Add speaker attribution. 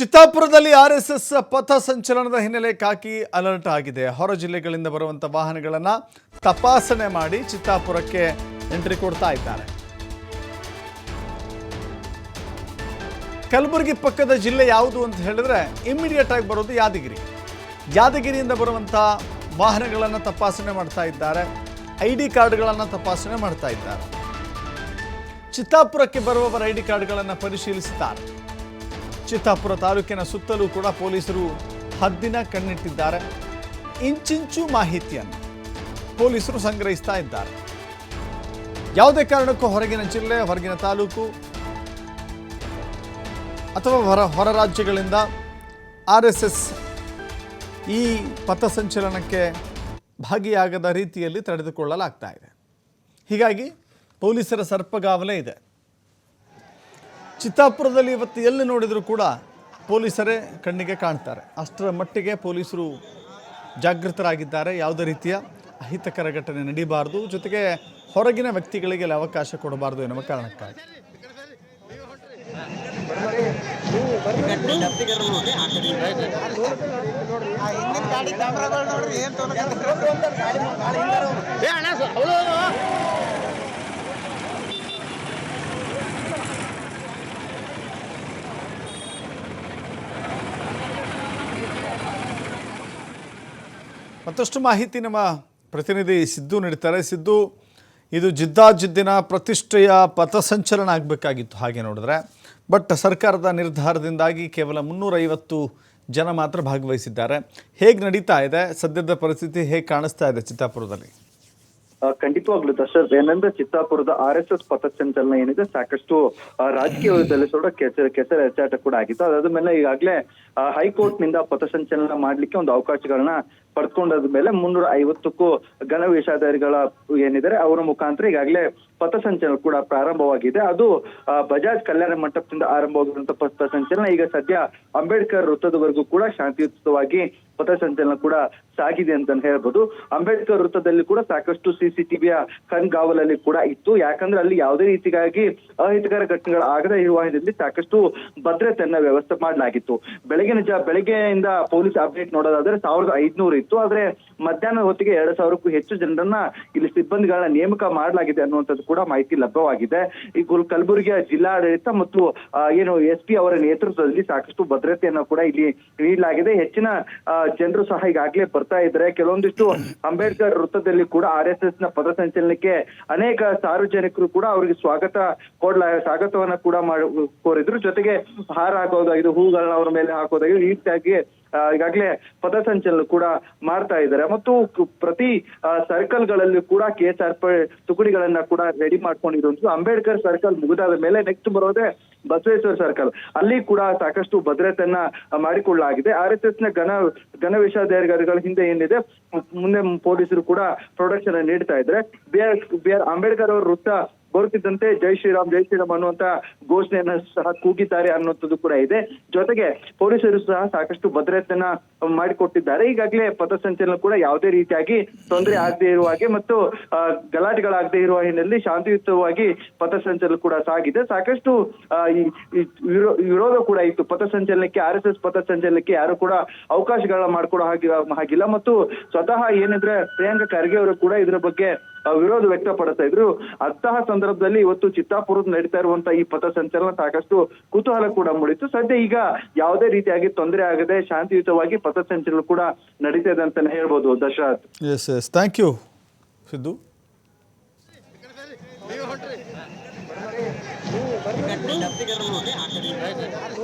Speaker 1: ಚಿತ್ತಾಪುರದಲ್ಲಿ R S S ಪಥ ಸಂಚಲನದ ಹಿನ್ನೆಲೆ ಕಾಕಿ alert ಆಗಿದೆ. ಹೊರ ಜಿಲ್ಲೆಗಳಿಂದ ಬರುವಂಥ ವಾಹನಗಳನ್ನು ತಪಾಸಣೆ ಮಾಡಿ ಚಿತ್ತಾಪುರಕ್ಕೆ ಎಂಟ್ರಿ ಕೊಡ್ತಾ ಇದ್ದಾರೆ. ಕಲಬುರಗಿ ಪಕ್ಕದ ಜಿಲ್ಲೆ ಯಾವುದು ಅಂತ ಹೇಳಿದ್ರೆ ಇಮ್ಮಿಡಿಯೇಟ್ ಆಗಿ ಬರೋದು ಯಾದಗಿರಿ. ಯಾದಗಿರಿಯಿಂದ ಬರುವಂಥ ವಾಹನಗಳನ್ನು ತಪಾಸಣೆ ಮಾಡ್ತಾ ಇದ್ದಾರೆ. ಐ ಡಿ ಕಾರ್ಡ್ಗಳನ್ನು ತಪಾಸಣೆ ಮಾಡ್ತಾ ಇದ್ದಾರೆ. ಚಿತ್ತಾಪುರಕ್ಕೆ ಬರುವವರ ಐ ಡಿ ಕಾರ್ಡ್ಗಳನ್ನು ಪರಿಶೀಲಿಸುತ್ತಾರೆ. ಚಿತ್ತಾಪುರ ತಾಲೂಕಿನ ಸುತ್ತಲೂ ಕೂಡ ಪೊಲೀಸರು ಹದ್ದಿನ ಕಣ್ಣಿಟ್ಟಿದ್ದಾರೆ. ಇಂಚಿಂಚು ಮಾಹಿತಿಯನ್ನು ಪೊಲೀಸರು ಸಂಗ್ರಹಿಸ್ತಾ ಇದ್ದಾರೆ. ಯಾವುದೇ ಕಾರಣಕ್ಕೂ ಹೊರಗಿನ ಜಿಲ್ಲೆ, ಹೊರಗಿನ ತಾಲೂಕು ಅಥವಾ ಹೊರ ಹೊರ ರಾಜ್ಯಗಳಿಂದ ಆರ್ ಎಸ್ ಎಸ್ ಈ ಪಥಸಂಚಲನಕ್ಕೆ ಭಾಗಿಯಾಗದ ರೀತಿಯಲ್ಲಿ ತಡೆದುಕೊಳ್ಳಲಾಗ್ತಾ ಇದೆ. ಹೀಗಾಗಿ ಪೊಲೀಸರ ಸರ್ಪಗಾವಲೇ ಇದೆ. ಚಿತ್ತಾಪುರದಲ್ಲಿ ಇವತ್ತು ಎಲ್ಲಿ ನೋಡಿದರೂ ಕೂಡ ಪೊಲೀಸರೇ ಕಣ್ಣಿಗೆ ಕಾಣ್ತಾರೆ. ಅಷ್ಟರ ಮಟ್ಟಿಗೆ ಪೊಲೀಸರು ಜಾಗೃತರಾಗಿದ್ದಾರೆ. ಯಾವುದೇ ರೀತಿಯ ಅಹಿತಕರ ಘಟನೆ ನಡೀಬಾರ್ದು. ಜೊತೆಗೆ ಹೊರಗಿನ ವ್ಯಕ್ತಿಗಳಿಗೆ ಅಲ್ಲಿ ಅವಕಾಶ ಕೊಡಬಾರ್ದು ಎನ್ನುವ ಕಾರಣಕ್ಕಾಗಿ.
Speaker 2: ಗಾಡಿ
Speaker 1: ಮತ್ತಷ್ಟು ಮಾಹಿತಿ ನಮ್ಮ ಪ್ರತಿನಿಧಿ ಸಿದ್ದು ನೀಡ್ತಾರೆ. ಸಿದ್ದು, ಇದು ಜಿದ್ದಾಜಿದ್ದಿನ ಪ್ರತಿಷ್ಠೆಯ ಪಥಸಂಚಲನ ಆಗಬೇಕಾಗಿತ್ತು ಹಾಗೆ ನೋಡಿದ್ರೆ. ಬಟ್ ಸರ್ಕಾರದ ನಿರ್ಧಾರದಿಂದಾಗಿ ಕೇವಲ ಮುನ್ನೂರೈವತ್ತು ಜನ ಮಾತ್ರ ಭಾಗವಹಿಸಿದ್ದಾರೆ. ಹೇಗೆ ನಡೀತಾ ಇದೆ? ಸದ್ಯದ ಪರಿಸ್ಥಿತಿ ಹೇಗೆ ಕಾಣಿಸ್ತಾ ಇದೆ ಚಿತ್ತಾಪುರದಲ್ಲಿ?
Speaker 3: ಖಂಡಿತವಾಗ್ಲೂ ದಶರಥ್ ಏನಂದ್ರೆ ಚಿತ್ತಾಪುರದ ಆರ್ ಎಸ್ ಎಸ್ ಪಥಸಂಚಲನ ಏನಿದೆ ಸಾಕಷ್ಟು ರಾಜಕೀಯದಲ್ಲಿ ಕೂಡ ಕೆಸರ ಕೆಸರ ಹೆಚ್ಚಾಟ ಕೂಡ ಆಗಿತ್ತು. ಅದಾದ ಮೇಲೆ ಈಗಾಗಲೇ ಹೈಕೋರ್ಟ್ನಿಂದ ಪಥಸಂಚಲನ ಮಾಡ್ಲಿಕ್ಕೆ ಒಂದು ಅವಕಾಶಗಳನ್ನ ಪಡ್ಕೊಂಡಾದ ಮೇಲೆ ಮುನ್ನೂರ ಐವತ್ತಕ್ಕೂ ಘನ ವೇಷಧಾರಿಗಳ ಏನಿದ್ದಾರೆ, ಅವರ ಮುಖಾಂತರ ಈಗಾಗಲೇ ಪಥಸಂಚಲನ ಕೂಡ ಪ್ರಾರಂಭವಾಗಿದೆ. ಅದು ಬಜಾಜ್ ಕಲ್ಯಾಣ ಮಂಟಪದಿಂದ ಆರಂಭವಾಗುವಂತ ಪಥಸಂಚಲನ ಈಗ ಸದ್ಯ ಅಂಬೇಡ್ಕರ್ ವೃತ್ತದವರೆಗೂ ಕೂಡ ಶಾಂತಿಯುತವಾಗಿ ಪಥಸಂಚಲನ ಕೂಡ ಸಾಗಿದೆ ಅಂತ ಹೇಳ್ಬೋದು. ಅಂಬೇಡ್ಕರ್ ವೃತ್ತದಲ್ಲಿ ಕೂಡ ಸಾಕಷ್ಟು ಸಿಸಿಟಿವಿಯ ಕಣ್ಗಾವಲಲ್ಲಿ ಕೂಡ ಇತ್ತು. ಯಾಕಂದ್ರೆ ಅಲ್ಲಿ ಯಾವುದೇ ರೀತಿಗಾಗಿ ಅಹಿತಕರ ಘಟನೆಗಳು ಆಗದ ಇರುವ ಹಿನ್ನೆಲೆಯಲ್ಲಿ ಸಾಕಷ್ಟು ಭದ್ರತೆಯನ್ನ ವ್ಯವಸ್ಥೆ ಮಾಡಲಾಗಿತ್ತು. ಬೆಳಗಿನ ಜ, ಬೆಳಗ್ಗೆಯಿಂದ ಪೊಲೀಸ್ ಅಪ್ಡೇಟ್ ನೋಡೋದಾದ್ರೆ ಸಾವಿರದ ಐದ್ನೂರು ಇತ್ತು, ಆದ್ರೆ ಮಧ್ಯಾಹ್ನ ಹೊತ್ತಿಗೆ ಎರಡ್ ಸಾವಿರಕ್ಕೂ ಹೆಚ್ಚು ಜನರನ್ನ ಇಲ್ಲಿ ಸಿಬ್ಬಂದಿಗಳನ್ನ ನೇಮಕ ಮಾಡಲಾಗಿದೆ ಅನ್ನುವಂಥದ್ದು ಕೂಡ ಮಾಹಿತಿ ಲಭ್ಯವಾಗಿದೆ. ಈ ಗುಲ್- ಕಲಬುರಗಿಯ ಜಿಲ್ಲಾಡಳಿತ ಮತ್ತು ಏನು ಎಸ್ ಪಿ ಅವರ ನೇತೃತ್ವದಲ್ಲಿ ಸಾಕಷ್ಟು ಭದ್ರತೆಯನ್ನ ಕೂಡ ಇಲ್ಲಿ ನೀಡಲಾಗಿದೆ. ಹೆಚ್ಚಿನ ಜನರು ಸಹ ಈಗಾಗಲೇ ಬರ್ತಾ ಇದ್ದಾರೆ. ಕೆಲವೊಂದಿಷ್ಟು ಅಂಬೇಡ್ಕರ್ ವೃತ್ತದಲ್ಲಿ ಕೂಡ ಆರ್ ಎಸ್ ಎಸ್ನ ಪಥಸಂಚಲನಕ್ಕೆ ಅನೇಕ ಸಾರ್ವಜನಿಕರು ಕೂಡ ಅವರಿಗೆ ಸ್ವಾಗತ ಕೊಡ್ಲ, ಸ್ವಾಗತವನ್ನ ಕೂಡ ಮಾಡಿ, ಕೋರಿದ್ರು. ಜೊತೆಗೆ ಹಾರ ಹಾಕೋದಾಗಿದೆ ಹೂಗಳನ್ನ ಅವರ ಮೇಲೆ ಹಾಕೋದಾಗಿದೆ ಈ ರೀತಿಯಾಗಿ ಈಗಾಗಲೇ ಪಥಸಂಚಲನ ಕೂಡ ಮಾಡ್ತಾ ಇದ್ದಾರೆ. ಮತ್ತು ಪ್ರತಿ ಸರ್ಕಲ್ಗಳಲ್ಲಿ ಕೂಡ ಕೆ ಎಸ್ ಆರ್ ಪಿ ತುಕಡಿಗಳನ್ನ ಕೂಡ ರೆಡಿ ಮಾಡ್ಕೊಂಡಿರುವಂತದ್ದು ಅಂಬೇಡ್ಕರ್ ಸರ್ಕಲ್ ಮುಗಿದಾದ ಮೇಲೆ ನೆಕ್ಸ್ಟ್ ಬರೋದೇ ಬಸವೇಶ್ವರ ಸರ್ಕಲ್. ಅಲ್ಲಿ ಕೂಡ ಸಾಕಷ್ಟು ಭದ್ರತೆಯನ್ನ ಮಾಡಿಕೊಳ್ಳಲಾಗಿದೆ. ಆರ್ ಎಸ್ ಎಸ್ನ ಘನ ಘನ ವಿಷಾದಾರಿಗಳ ಹಿಂದೆ ಏನಿದೆ ಮುಂದೆ ಪೊಲೀಸರು ಕೂಡ ಪ್ರೊಡಕ್ಷನ್ ನೀಡ್ತಾ ಇದ್ದಾರೆ. ಬಿ ಆರ್ ಅಂಬೇಡ್ಕರ್ ಅವರ ವೃತ್ತ ಬರುತ್ತಿದ್ದಂತೆ ಜೈ ಶ್ರೀರಾಮ್ ಜೈ ಶ್ರೀರಾಮ್ ಅನ್ನುವಂತ ಘೋಷಣೆಯನ್ನ ಸಹ ಕೂಗಿದ್ದಾರೆ ಅನ್ನುವಂಥದ್ದು ಕೂಡ ಇದೆ. ಜೊತೆಗೆ ಪೊಲೀಸರು ಸಹ ಸಾಕಷ್ಟು ಭದ್ರತೆಯನ್ನ ಮಾಡಿಕೊಟ್ಟಿದ್ದಾರೆ. ಈಗಾಗಲೇ ಪಥಸಂಚಲನ ಕೂಡ ಯಾವುದೇ ರೀತಿಯಾಗಿ ತೊಂದರೆ ಆಗದೆ ಇರುವ ಹಾಗೆ ಮತ್ತು ಗಲಾಟೆಗಳಾಗದೆ ಇರುವ ಹಿನ್ನೆಲೆಯಲ್ಲಿ ಶಾಂತಿಯುತವಾಗಿ ಪಥಸಂಚಲನ ಕೂಡ ಸಾಗಿದೆ. ಸಾಕಷ್ಟು ವಿರೋಧ ಕೂಡ ಇತ್ತು. ಪಥಸಂಚಲನಕ್ಕೆ, ಆರ್ ಎಸ್ ಎಸ್ ಪಥಸಂಚಲನಕ್ಕೆ ಯಾರು ಕೂಡ ಅವಕಾಶಗಳನ್ನ ಮಾಡ್ಕೊಡೋ ಹಾಗೆ, ಹಾಗಿಲ್ಲ. ಮತ್ತು ಸ್ವತಃ ಏನಂದ್ರೆ ಪ್ರಿಯಾಂಕಾ ಖರ್ಗೆ ಅವರು ಕೂಡ ಇದರ ಬಗ್ಗೆ ವಿರೋಧ ವ್ಯಕ್ತಪಡಿಸ್ತಾ ಇದ್ರು. ಅಂತಹ ಸಂದರ್ಭದಲ್ಲಿ ಇವತ್ತು ಚಿತ್ತಾಪುರದ ನಡೀತಾ ಇರುವಂತ ಈ ಪಥಸಂಚಲನ ಸಾಕಷ್ಟು ಕುತೂಹಲ ಕೂಡ ಮೂಡಿತ್ತು. ಸದ್ಯ ಈಗ ಯಾವುದೇ ರೀತಿಯಾಗಿ ತೊಂದರೆ ಆಗದೆ ಶಾಂತಿಯುತವಾಗಿ ಪಥಸಂಚಲನ ಕೂಡ ನಡೀತಾ ಇದೆ ಅಂತಾನೆ ಹೇಳ್ಬೋದು Dasharath.
Speaker 1: S S thank you Siddu